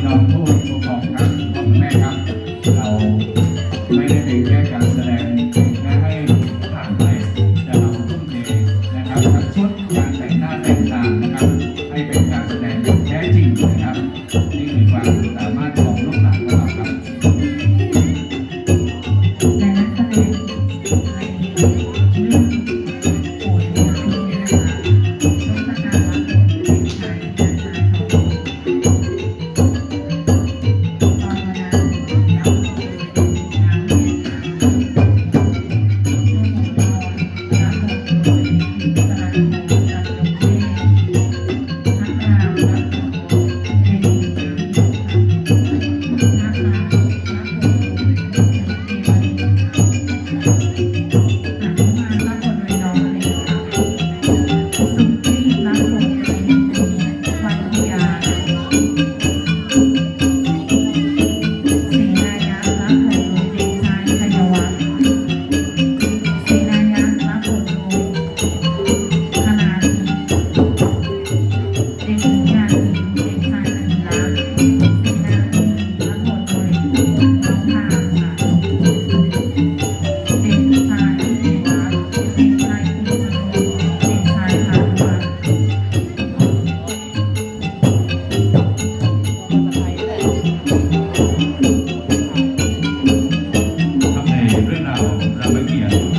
พี่น้องผู้ปกครองครับพ่อแม่ครับ เราไม่ได้เป็นแค่การแสดงและให้ผ่านไปแต่เราทุ่มเทนะครับทั้งชุดการแต่งหน้าแต่งตานะครับ ให้เป็นการแสดงอย่างแท้จริงนะครับนี่คือความสามารถของลูกหลานของเราครับ แต่นักแสง General Bahia.